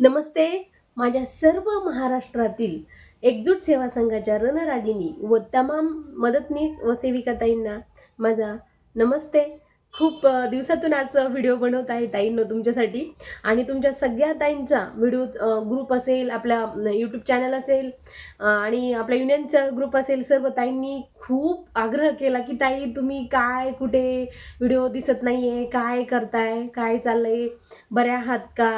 नमस्ते. माझ्या सर्व महाराष्ट्रातील एकजूट सेवा संघाच्या रणरागिनी व तमाम मदतनीस व सेविकाताईंना माझा नमस्ते. खूप दिवसातून आज व्हिडिओ बनवत आहे ताईंनो तुमच्यासाठी. आणि तुमच्या सगळ्या ताईंचा व्हिडिओ ग्रुप असेल आपल्या यूट्यूब चॅनल असेल आणि आपल्या युनियनचा ग्रुप असेल सर्व ताईंनी खूप आग्रह केला की ताई तुम्ही काय कुठे व्हिडिओ दिसत नाही आहे काय करताय काय चाललं आहे बऱ्या आहात का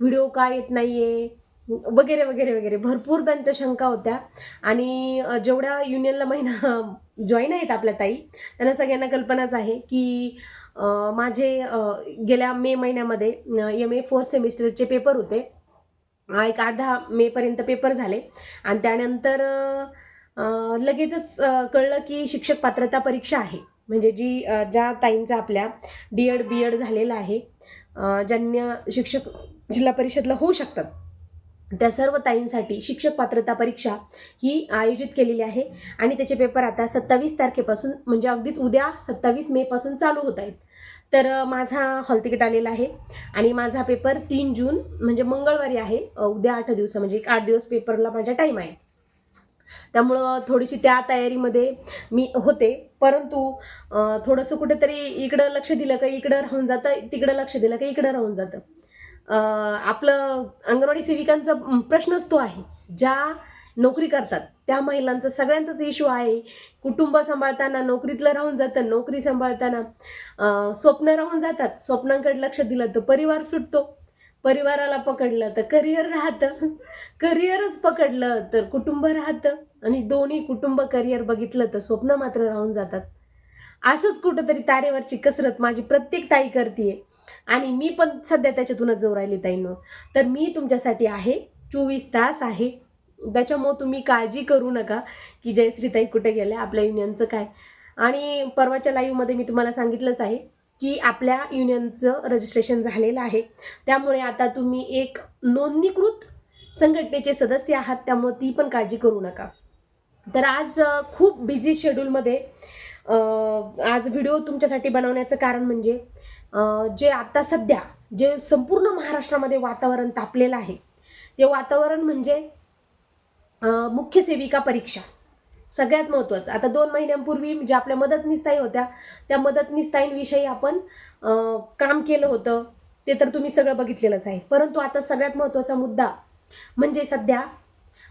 व्हिडिओ का येत नाही आहे वगैरे वगैरे वगैरे. भरपूर त्यांच्या शंका होत्या. आणि जेवढ्या युनियनला महिना जॉईन आहेत आपल्या ताई. त्यांना सगळ्यांना कल्पनाच आहे की माझे गेल्या मे महिन्यामध्ये एम ए फोर्थ सेमिस्टरचे पेपर होते. एक आठ दहा मेपर्यंत पेपर झाले. आणि त्यानंतर लगेचच कळलं की शिक्षक पात्रता परीक्षा आहे. म्हणजे जी ज्या ताईंचा आपल्या डी एड बी एड झालेला आहे ज्यांना शिक्षक जिल्हा परिषदला होऊ शकतात. त्या सर्व ताईंसाठी शिक्षक पात्रता परीक्षा ही आयोजित केलेली आहे. आणि त्याचे पेपर आता सत्तावीस तारखेपासून म्हणजे अगदीच उद्या सत्तावीस मेपासून चालू होत आहेत. तर माझा हॉल तिकीट आलेला आहे. आणि माझा पेपर तीन जून म्हणजे मंगळवारी आहे. उद्या आठ दिवस म्हणजे एक आठ दिवस पेपरला माझा टाईम आहे. त्यामुळं थोडीशी त्या तयारीमध्ये मी होते. परंतु थोडंसं कुठेतरी इकडं लक्ष दिलं का इकडं राहून जातं तिकडं लक्ष दिलं का इकडं राहून जातं. आपलं अंगणवाडी सेविकांचा प्रश्नच तो आहे. ज्या नोकरी करतात त्या महिलांचा सगळ्यांचाच इश्यू आहे. कुटुंब सांभाळताना नोकरीतलं राहून जातं नोकरी सांभाळताना स्वप्न राहून जातात. स्वप्नांकडे लक्ष दिलं तर परिवार सुटतो. परिवाराला पकडलं तर करिअर राहतं. करिअरच पकडलं तर कुटुंब राहतं. आणि दोन्ही कुटुंब करिअर बघितलं तर स्वप्न मात्र राहून जातात. असंच कुठंतरी तारेवरची कसरत माझी प्रत्येक ताई करते आणि मी पण सध्या त्याच्यातूनच जोर राहिली ताईनो. तर मी तुमच्यासाठी आहे चोवीस तास आहे. त्याच्यामुळं तुम्ही काळजी करू नका की जयश्रीताई कुठे गेल्या आपल्या युनियनचं काय. आणि परवाच्या लाईव्हमध्ये मी तुम्हाला सांगितलंच आहे की आपल्या युनियनचं रजिस्ट्रेशन झालेलं आहे. त्यामुळे आता तुम्ही एक नोंदणीकृत संघटनेचे सदस्य आहात त्यामुळे ती पण काळजी करू नका. तर आज खूप बिझी शेड्यूलमध्ये आज व्हिडिओ तुमच्यासाठी बनवण्याचं कारण म्हणजे जे आता सध्या जे संपूर्ण महाराष्ट्रामध्ये वातावरण तापलेलं आहे ते वातावरण म्हणजे मुख्य सेविका परीक्षा. सगळ्यात महत्त्वाचं. आता दोन महिन्यांपूर्वी ज्या आपल्या मदतनीसताई होत्या त्या मदतनीसताईंविषयी आपण काम केलं होतं ते तर तुम्ही सगळं बघितलेलंच आहे. परंतु आता सगळ्यात महत्त्वाचा मुद्दा म्हणजे सध्या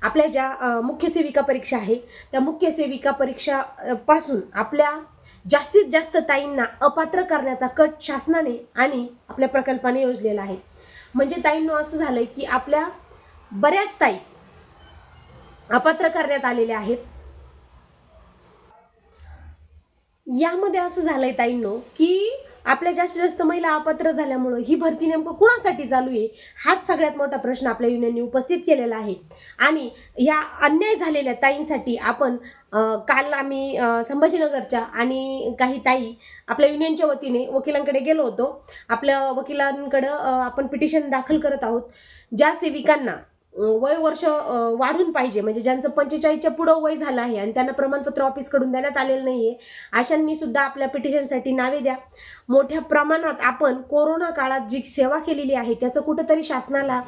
आपल्या ज्या मुख्य सेविका परीक्षा आहे त्या मुख्य सेविका परीक्षा पासून आपल्या जास्तीत जास्त ताईंना अपात्र करण्याचा कट शासनाने आणि आपल्या प्रकल्पाने योजलेला आहे. म्हणजे ताईंनो असं झालंय की आपल्या बऱ्याच ताई अपात्र करण्यात आलेल्या आहेत. यामध्ये असं झालंय ताईंनो की आपल्या जास्तीत जास्त महिला अपात्र झाल्यामुळं ही भरती नेमकं कुणासाठी चालू आहे? हाच सगळ्यात मोठा प्रश्न आपल्या युनियनने उपस्थित केलेला आहे. आणि या अन्याय झालेल्या ताईंसाठी आपण काल आम्ही संभाजीनगरच्या आणि काही ताई आपल्या युनियनच्या वतीने वकिलांकडे गेलो होतो. आपल्या वकिलांकडं आपण पिटिशन दाखल करत आहोत. ज्या सेविकांना वय वर्ष वाढून पाहिजे. म्हणजे ज्यांचं पंचेचाळीसच्या पुढं वय झालं आहे आणि त्यांना प्रमाणपत्र ऑफिसकडून देण्यात आलेलं नाही आहे अशांनी सुद्धा आपल्या पिटिशनसाठी नावे द्या. मोठ्या प्रमाणात आपण कोरोना काळात जी सेवा केलेली आहे त्याचं कुठंतरी शासनाला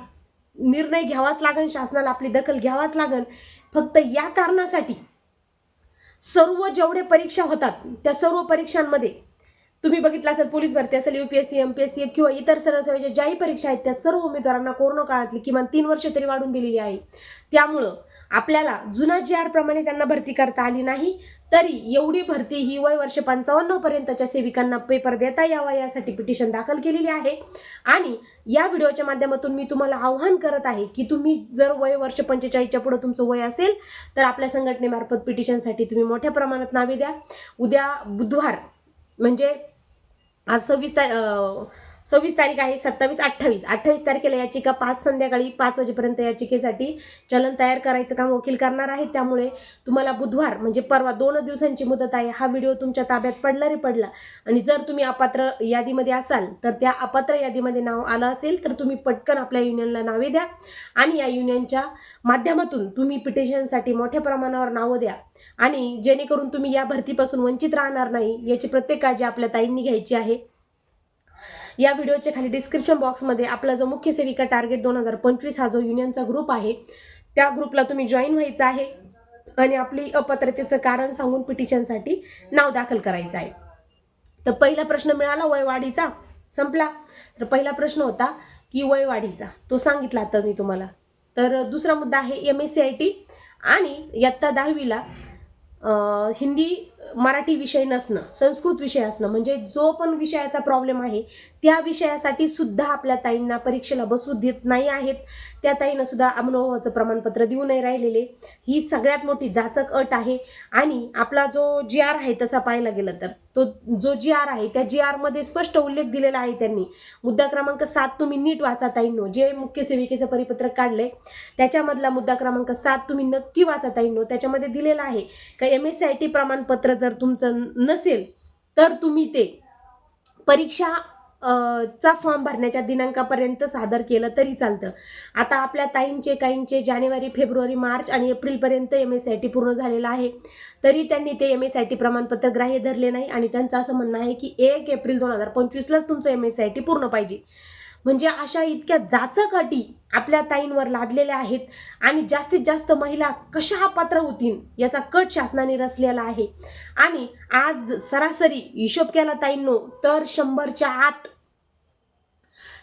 निर्णय घ्यावाच लागन शासनाला आपली दखल घ्यावाच लागन. फक्त या कारणासाठी सर्व जेवढे परीक्षा होतात त्या सर्व परीक्षांमध्ये तुम्ही बघितलं असेल पोलीस भरती असेल युपीएससी एमपीएससी किंवा इतर सर्वसेवेच्या ज्याही परीक्षा आहेत त्या सर्व उमेदवारांना कोरोना काळातली किमान तीन वर्ष तरी वाढून दिलेली आहे. त्यामुळं आपल्याला जुना जी आर प्रमाणे त्यांना भरती करता आली नाही तरी एवढी भरती ही वय वर्ष पंचावन्न पर्यंतच्या सेविकांना पेपर देता यावा यासाठी पिटिशन दाखल केलेली आहे. आणि या व्हिडिओच्या माध्यमातून मी तुम्हाला आव्हान करत आहे की तुम्ही जर वय वर्ष पंचेचाळीसच्या पुढं तुमचं वय असेल तर आपल्या संघटनेमार्फत पिटिशनसाठी तुम्ही मोठ्या प्रमाणात नावे द्या. उद्या बुधवार म्हणजे आज सव्वीस तारीख सव्वीस तारीख आहे सत्तावीस अठ्ठावीस. अठ्ठावीस तारखेला याचिका पाच संध्याकाळी पाच वाजेपर्यंत याचिकेसाठी चलन तयार करायचं काम वकील करणार आहे त्यामुळे तुम्हाला बुधवार म्हणजे परवा दोन दिवसांची मुदत आहे. हा व्हिडिओ तुमच्या ताब्यात पडला रे पडला. आणि जर तुम्ही अपात्र यादीमध्ये असाल तर त्या अपात्र यादीमध्ये नाव आलं असेल तर तुम्ही पटकन आपल्या युनियनला नावे द्या. आणि या युनियनच्या माध्यमातून तुम्ही पिटिशनसाठी मोठ्या प्रमाणावर नावं द्या. आणि जेणेकरून तुम्ही या भरतीपासून वंचित राहणार नाही याची प्रत्येक काळजी आपल्या ताईंनी घ्यायची आहे. या व्हिडिओच्या खाली डिस्क्रिप्शन बॉक्समध्ये आपला जो मुख्य सेविका टार्गेट दोन हजार पंचवीस हा जो युनियनचा ग्रुप आहे त्या ग्रुपला तुम्ही जॉईन व्हायचं आहे आणि आपली अपात्रतेचं कारण सांगून पिटिशनसाठी नाव दाखल करायचं आहे. तर पहिला प्रश्न मिळाला वयवाढीचा संपला. तर पहिला प्रश्न होता की वयवाढीचा तो सांगितला आता मी तुम्हाला. तर दुसरा मुद्दा आहे M S C I T आणि इयत्ता दहावीला हिंदी मराठी विषय नसणं संस्कृत विषय असणं म्हणजे जो पण विषयाचा प्रॉब्लेम आहे त्या विषयासाठी सुद्धा आपल्या ताईंना परीक्षेला बसू देत नाही आहेत. त्या ताईंना सुद्धा अनुभवाचं प्रमाणपत्र देऊ नाही राहिलेले. ही सगळ्यात मोठी जाचक अट आहे. आणि आपला जो जी आर आहे तसा पाहायला गेलं तर तो जो जी आर आहे त्या जी आरमध्ये स्पष्ट उल्लेख दिलेला आहे त्यांनी. मुद्दा क्रमांक सात तुम्ही नीट वाचा ताईंनो. जे मुख्य सेविकेचं परिपत्रक काढलंय त्याच्यामधला मुद्दा क्रमांक सात तुम्ही नक्की वाचा ताईंनो. त्याच्यामध्ये दिलेला आहे का M S C I T प्रमाणपत्र जर तुमचं नसेल तर तुम्ही ते परीक्षा चा फॉर्म भरण्याच्या दिनांकापर्यंत सादर केलं तरी चालतं. आता आपल्या ताईंचे काहींचे जानेवारी फेब्रुवारी मार्च आणि एप्रिलपर्यंत एम एस आय टी पूर्ण झालेलं आहे. तरी त्यांनी ते एम एस आय टी प्रमाणपत्र ग्राह्य धरले नाही आणि त्यांचं असं म्हणणं आहे की एक एप्रिल दोन हजार पंचवीसलाच तुमचं एम एस आय टी पूर्ण पाहिजे. म्हणजे अशा इतक्या जाचकाटी आपल्या ताईंवर लादलेल्या आहेत आणि जास्तीत जास्त महिला कशा हा पात्र होतील याचा कट शासनाने रचलेला आहे. आणि आज सरासरी हिशोब केला ताईंनो तर शंभरच्या आत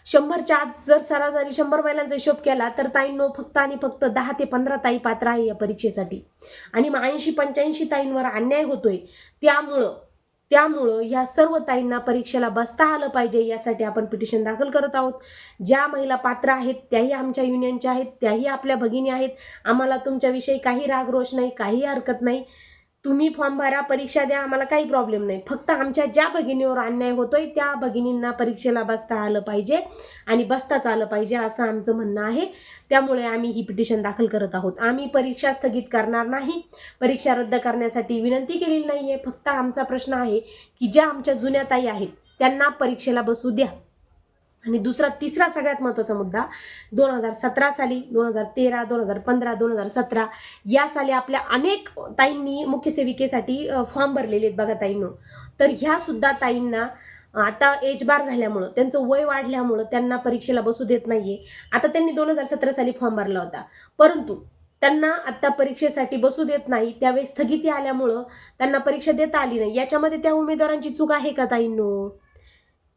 शंभरच्या आत जर सरासरी शंभर महिलांचा हिशोब केला तर ताईंनो फक्त आणि फक्त दहा ते पंधरा ताई पात्र आहे या परीक्षेसाठी. आणि मग ऐंशी पंच्याऐंशी ताईंवर अन्याय होतोय. त्यामुळं त्यामुळं ह्या सर्व ताईंना परीक्षेला बसता आलं पाहिजे यासाठी आपण पिटिशन दाखल करत आहोत. ज्या महिला पात्र आहेत त्याही आमच्या युनियनच्या आहेत त्याही आपल्या भगिनी आहेत. आम्हाला तुमच्याविषयी काही राग रोष नाही काही हरकत नाही. तुम्ही फॉर्म भरा परीक्षा द्या आम्हाला काही प्रॉब्लेम नाही. फक्त आमच्या ज्या भगिनीवर अन्याय होतोय त्या भगिनींना परीक्षेला बसता आलं पाहिजे आणि बसताच आलं पाहिजे असं आमचं म्हणणं आहे. त्यामुळे आम्ही ही पिटिशन दाखल करत आहोत. आम्ही परीक्षा स्थगित करणार नाही. परीक्षा रद्द करण्यासाठी विनंती केलेली नाही आहे फक्त आमचा प्रश्न आहे की ज्या आमच्या जुन्या ताई आहेत त्यांना परीक्षेला बसू द्या. आणि दुसरा तिसरा सगळ्यात महत्त्वाचा मुद्दा दोन हजार सतरा साली दोन हजार तेरा दोन हजार पंधरा दोन हजार सतरा या साली आपल्या अनेक ताईंनी मुख्य सेविकेसाठी फॉर्म भरलेले आहेत बघा ताईंनो. तर ह्यासुद्धा ताईंना आता एज बार झाल्यामुळं त्यांचं वय वाढल्यामुळं त्यांना परीक्षेला बसू देत नाही आहे आता त्यांनी दोन हजार सतरा साली फॉर्म भरला होता. परंतु त्यांना आत्ता परीक्षेसाठी बसू देत नाही त्यावेळी स्थगिती आल्यामुळं त्यांना परीक्षा देता आली नाही. याच्यामध्ये त्या उमेदवारांची चूक आहे का ताईंनो?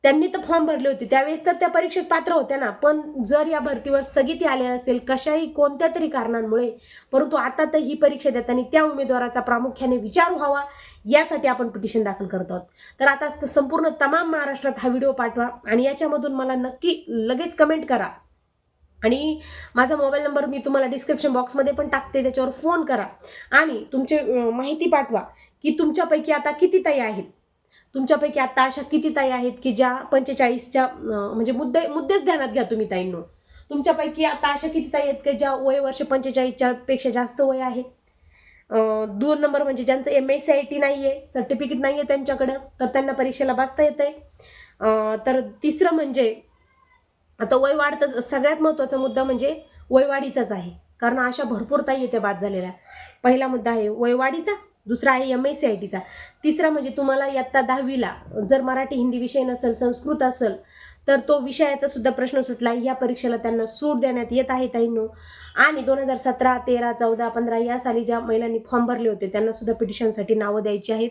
त्यांनी तर फॉर्म भरले होते. त्यावेळेस तर त्या परीक्षेस पात्र होत्या ना. पण जर या भरतीवर स्थगिती आली असेल कशाही कोणत्या तरी कारणांमुळे परंतु आता तर ही परीक्षा देताना त्या उमेदवाराचा प्रामुख्याने विचार व्हावा यासाठी आपण पिटिशन दाखल करत आहोत. तर आता संपूर्ण तमाम महाराष्ट्रात हा व्हिडिओ पाठवा आणि याच्यामधून मला नक्की लगेच कमेंट करा. आणि माझा मोबाईल नंबर मी तुम्हाला डिस्क्रिप्शन बॉक्समध्ये पण टाकते त्याच्यावर फोन करा. आणि तुमची माहिती पाठवा की तुमच्यापैकी आता किती ताई आहेत? तुमच्यापैकी आता अशा किती ताई आहेत की ज्या पंचेचाळीसच्या म्हणजे मुद्दे मुद्देच ध्यानात घ्या तुम्ही ताईंनो. तुमच्यापैकी आता अशा किती ताई आहेत की ज्या वय वर्ष पंचेचाळीसच्या पेक्षा जास्त वय आहे? दूर दोन नंबर म्हणजे ज्यांचं M S C I T नाही आहे सर्टिफिकेट नाही आहे त्यांच्याकडं तर त्यांना परीक्षेला बसता येतं आहे तर तिसरं म्हणजे आता वय वाढतं सगळ्यात महत्त्वाचा मुद्दा म्हणजे वयवाढीचाच आहे. कारण अशा भरपूर ताई येते बाद झालेल्या. पहिला मुद्दा आहे वयवाढीचा? दुसरा आहे एम एस सी आय टीचा तिसरा म्हणजे तुम्हाला इयत्ता दहावीला जर मराठी हिंदी विषय नसेल संस्कृत असेल तर तो विषयाचा सुद्धा प्रश्न सुटला. या परीक्षेला त्यांना सूट देण्यात येत आहे ताईनो. आणि दोन हजार सतरा तेरा चौदा पंधरा या साली ज्या महिलांनी फॉर्म भरले होते त्यांना सुद्धा पिटिशनसाठी नावं द्यायची आहेत.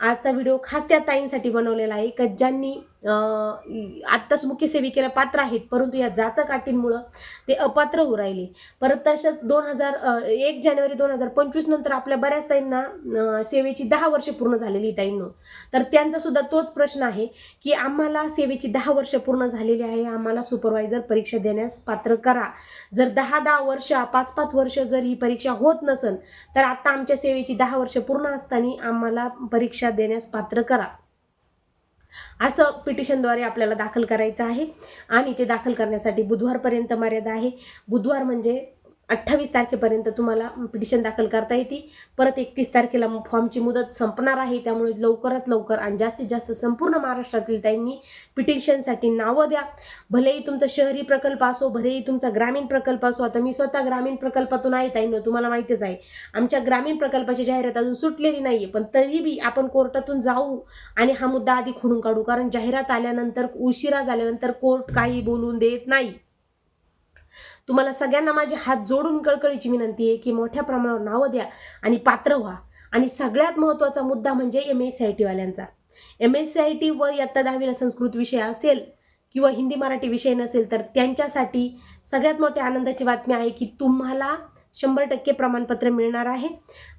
आजचा व्हिडिओ खास त्या ताईंसाठी बनवलेला आहे का ज्यांनी आत्ताच मुख्य सेविकेला पात्र आहेत परंतु या जाचक अटींमुळं ते अपात्र होऊ राहिले. परत तसंच दोन हजार एक जानेवारी दोन हजार पंचवीस नंतर आपल्या बऱ्याच ताईंना सेवेची दहा वर्ष पूर्ण झालेली ताईंनो. तर त्यांचा सुद्धा तोच प्रश्न आहे की आम्हाला सेवेची दहा वर्ष पूर्ण झालेली आहे आम्हाला सुपरवायझर परीक्षा देण्यास पात्र करा. जर दहा दहा वर्ष पाच पाच वर्ष जर ही परीक्षा होत नसेल तर आत्ता आमच्या सेवेची दहा वर्ष पूर्ण असताना आम्हाला परीक्षा देण्यास पात्र करा. असं पिटिशनद्वारे आपल्याला दाखल करायचं आहे. आणि ते दाखल करण्यासाठी बुधवारपर्यंत मर्यादा आहे. बुधवार म्हणजे अठ्ठावीस तारखेपर्यंत तुम्हाला पिटिशन दाखल करता येते परत एकतीस तारखेला फॉर्मची मुदत संपणार आहे. त्यामुळे लवकरात लवकर आणि जास्तीत जास्त संपूर्ण महाराष्ट्रातील त्यांनी पिटिशनसाठी नावं द्या. भलेही तुमचा शहरी प्रकल्प असो भलेही तुमचा ग्रामीण प्रकल्प असो आता मी स्वतः ग्रामीण प्रकल्पातून आहे ताईनं तुम्हाला माहितीच आहे. आमच्या ग्रामीण प्रकल्पाची जाहिरात अजून सुटलेली नाही आहे पण तरी बी आपण कोर्टातून जाऊ आणि हा मुद्दा आधी खोडून काढू. कारण जाहिरात आल्यानंतर उशिरा झाल्यानंतर कोर्ट काही बोलून देत नाही. तुम्हाला सगळ्यांना माझे हात जोडून कळकळीची विनंती आहे की मोठ्या प्रमाणावर नावं द्या आणि पात्र व्हा. आणि सगळ्यात महत्त्वाचा मुद्दा म्हणजे M S C I टीवाल्यांचा M S C I T व इयत्ता दहावीला संस्कृत विषय असेल किंवा हिंदी मराठी विषय नसेल तर त्यांच्यासाठी सगळ्यात मोठी आनंदाची बातमी आहे की तुम्हाला शंभर टक्के प्रमाणपत्र मिळणार आहे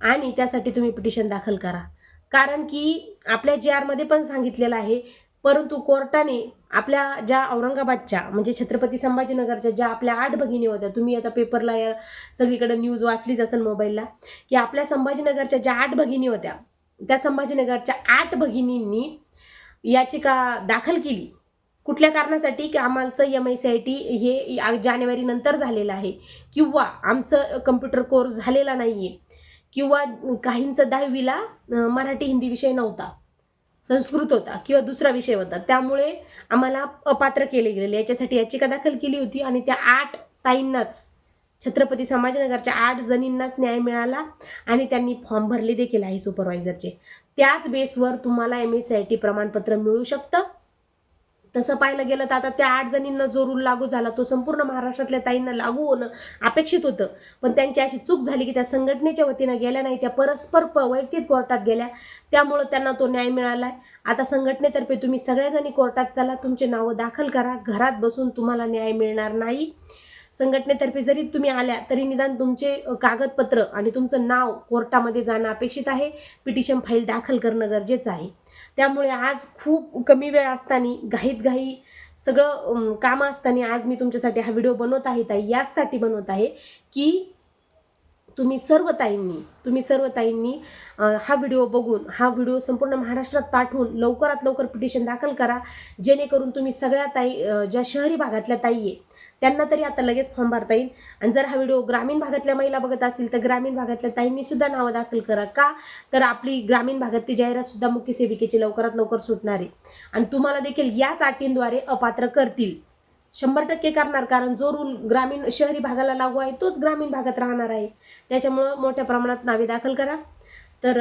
आणि त्यासाठी तुम्ही पिटिशन दाखल करा. कारण की आपल्या जे आरमध्ये पण सांगितलेलं आहे परंतु कोर्टाने आपल्या ज्या औरंगाबादच्या म्हणजे छत्रपती संभाजीनगरच्या ज्या आपल्या आठ भगिनी होत्या तुम्ही आता पेपरला या सगळीकडे न्यूज वाचलीच असेल मोबाईलला की आपल्या संभाजीनगरच्या ज्या आठ भगिनी होत्या त्या संभाजीनगरच्या आठ भगिनींनी याचिका दाखल केली. कुठल्या कारणासाठी? की आम्हाचं एम एस आय टी हे जानेवारी नंतर झालेलं आहे किंवा आमचं कम्प्युटर कोर्स झालेला नाही आहे किंवा काहींचं दहावीला मराठी हिंदी विषय नव्हता. संस्कृत होता किंवा दुसरा विषय होता. त्यामुळे आम्हाला अपात्र केले गेलेले. याच्यासाठी याचिका दाखल केली होती आणि त्या आठ ताईंनाच छत्रपती संभाजीनगरच्या आठ जणींनाच न्याय मिळाला आणि त्यांनी फॉर्म भरले देखील आहे सुपरवायझरचे त्याच बेसवर तुम्हाला एम एस आय टी प्रमाणपत्र मिळू शकतं. तसं पाहिलं गेलं तर आता त्या आठ जणींना जो रूल लागू झाला तो संपूर्ण महाराष्ट्रातल्या ताईंना लागू होणं अपेक्षित होतं. पण त्यांची अशी चूक झाली की त्या संघटनेच्या वतीनं गेल्या नाही त्या परस्पर प वैयक्तिक कोर्टात गेल्या. त्यामुळं त्यांना तो न्याय मिळाला आहे आता संघटनेतर्फे तुम्ही सगळ्याजणी कोर्टात चला तुमचे नावं दाखल करा. घरात बसून तुम्हाला न्याय मिळणार नाही. संघटनेतर्फे जरी तुम्ही आल्या तरी निदान तुमचे कागदपत्र आणि तुमचं नाव कोर्टामध्ये जाणं अपेक्षित आहे. पिटिशन फाईल दाखल करणं गरजेचं आहे. त्यामुळे आज खूप कमी वेळ असताना घाईत घाई सगळं काम कामं असताना आज मी तुमच्यासाठी हा व्हिडिओ बनवत आहे. ताई याचसाठी बनवत आहे की तुम्ही सर्व ताईंनी तुम्ही सर्व ताईंनी हा व्हिडिओ बघून हा व्हिडिओ संपूर्ण महाराष्ट्रात पाठवून लवकरात लवकर पिटिशन दाखल करा. जेणेकरून तुम्ही सगळ्या ताई ज्या शहरी भागातल्या ताई आहे त्यांना तरी आता लगेच फॉर्म भरता येईल. आणि जर हा व्हिडिओ ग्रामीण भागातल्या महिला बघत असतील तर ग्रामीण भागातल्या ताईंनी सुद्धा नावं दाखल करा का? तर आपली ग्रामीण भागातली जाहिरातसुद्धा मुख्य सेविकेची लवकरात लवकर सुटणार आहे. आणि तुम्हाला देखील याच अटींद्वारे अपात्र करतील. शंभर टक्के करणार कारण जो रूल ग्रामीण शहरी भागाला लागू आहे तोच ग्रामीण भागात राहणार आहे. त्याच्यामुळं मोठ्या प्रमाणात नावे दाखल करा. तर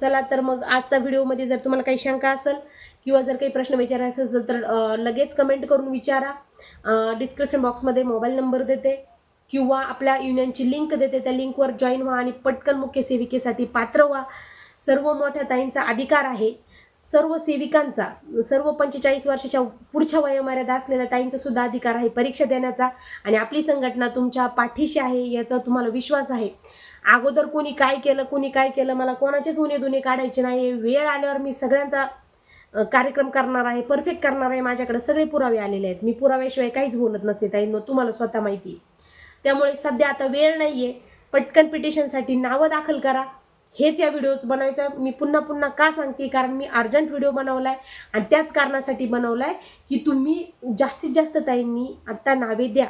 चला तर मग आजचा व्हिडिओमध्ये जर तुम्हाला काही शंका असेल किंवा जर काही प्रश्न विचारायचा असेल तर लगेच कमेंट करून विचारा. डिस्क्रिप्शन बॉक्समध्ये मोबाईल नंबर देते किंवा आपल्या युनियनची लिंक देते. त्या लिंकवर जॉईन व्हा आणि पटकन मुख्य सेविकेसाठी पात्र व्हा. सर्व मोठ्या ताईंचा अधिकार आहे. सर्व सेविकांचा सर्व पंचेचाळीस वर्षाच्या पुढच्या वयोमर्यादा असलेल्या ताईंचा सुद्धा अधिकार आहे परीक्षा देण्याचा. आणि आपली संघटना तुमच्या पाठीशी आहे याचा तुम्हाला विश्वास आहे. अगोदर कोणी काय केलं कोणी काय केलं मला कोणाचेच उणे दुने काढायचे नाही. वेळ आल्यावर मी सगळ्यांचा कार्यक्रम करणार आहे परफेक्ट करणार आहे. माझ्याकडे सगळे पुरावे आलेले आहेत. मी पुराव्याशिवाय काहीच बोलत नसते ताईंनो. तुम्हाला स्वतः माहिती आहे. त्यामुळे सध्या आता वेळ नाही आहे पटकन पिटिशनसाठी नावं दाखल करा. हेच या व्हिडिओज बनायचा मी पुन्हा पुन्हा का सांगते? कारण मी अर्जंट व्हिडिओ बनवला आहे आणि त्याच कारणासाठी बनवला आहे की तुम्ही जास्तीत जास्त ताईंनी आत्ता नावे द्या.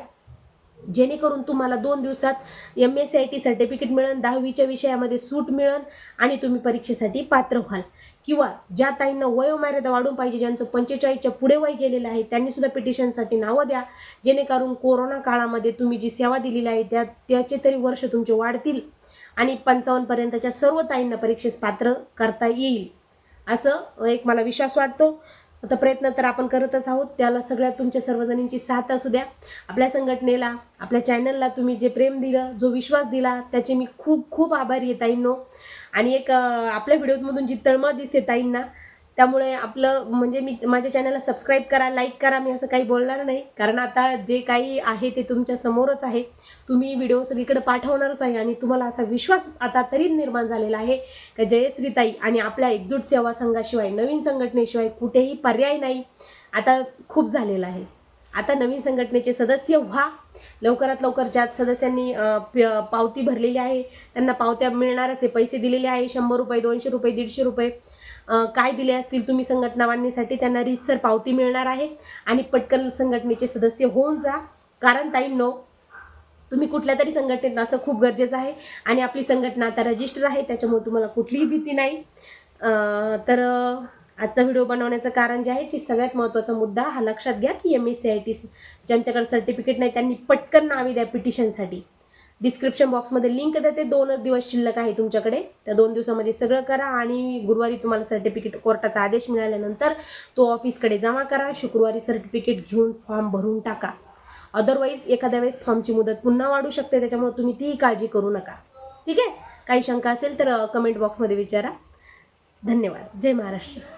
जेणेकरून तुम्हाला दोन दिवसात M S I T certificate मिळेल दहावीच्या विषयामध्ये सूट मिळेल आणि तुम्ही परीक्षेसाठी पात्र व्हाल. किंवा ज्या ताईंना वयोमर्यादा वाढून पाहिजे ज्यांचं पंचेचाळीसच्या पुढे वय गेलेलं आहे त्यांनीसुद्धा पिटिशनसाठी नावं द्या. जेणेकरून कोरोना काळामध्ये तुम्ही जी सेवा दिलेली आहे त्या त्याचे तरी वर्ष तुमचे वाढतील. आणि पंचावन्नपर्यंतच्या सर्व ताईंना परीक्षेस पात्र करता येईल. असं एक मला विश्वास वाटतो. आता प्रयत्न तर आपण करतच आहोत. त्याला सगळ्या तुमच्या सर्वजणींची साथ असू द्या. आपल्या संघटनेला आपल्या चॅनलला तुम्ही जे प्रेम दिलं जो विश्वास दिला त्याचे मी खूप खूप आभारी आहे ताईंनो. आणि एक आपल्या व्हिडिओमधून जी तळमळ दिसते ताईंना त्यामुळे आपलं म्हणजे मी माझ्या चॅनलला सबस्क्राईब करा लाईक करा मी असं काही बोलणार नाही. कारण आता जे काही आहे ते तुमच्या समोरच आहे. तुम्ही व्हिडिओ सगळीकडे पाठवणारच आहे आणि तुम्हाला असा विश्वास आता तरी निर्माण झालेला आहे का जयश्रीताई आणि आपल्या एकजूट सेवा संघाशिवाय नवीन संघटनेशिवाय कुठेही पर्याय नाही. आता खूप झालेला आहे. आता नवीन संघटनेचे सदस्य व्हा. लवकरात लवकर ज्या सदस्यांनी प- पावती भरलेली आहे त्यांना पावत्या मिळणारच आहे. पैसे दिलेले आहे शंभर रुपये दोनशे रुपये दीडशे रुपये. काय दिले असतील तुम्ही संघटना बांधणीसाठी त्यांना रीतसर पावती मिळणार आहे. आणि पटकन संघटनेचे सदस्य होऊन जा. कारण ताईंनो तुम्ही कुठल्या तरी संघटनेत असं खूप गरजेचं आहे. आणि आपली संघटना आता रजिस्टर आहे त्याच्यामुळे तुम्हाला कुठलीही भीती नाही. तर आजचा व्हिडिओ बनवण्याचं कारण जे आहे ती सगळ्यात महत्त्वाचा मुद्दा हा लक्षात घ्या की M S C I T ज्यांच्याकडे सर्टिफिकेट नाही त्यांनी पटकन नावे द्या पिटिशनसाठी डिस्क्रिप्शन बॉक्समध्ये लिंक देते दोनच दिवस शिल्लक आहे तुमच्याकडे. त्या दोन दिवसामध्ये सगळं करा आणि गुरुवारी तुम्हाला सर्टिफिकेट कोर्टाचा आदेश मिळाल्यानंतर तो ऑफिसकडे जमा करा. शुक्रवारी सर्टिफिकेट घेऊन फॉर्म भरून टाका. अदरवाईज एखाद्या वेळेस फॉर्मची मुदत पुन्हा वाढू शकते त्याच्यामुळे तुम्ही तीही काळजी करू नका. ठीक आहे? काही शंका असेल तर कमेंट बॉक्समध्ये विचारा. धन्यवाद. जय महाराष्ट्र.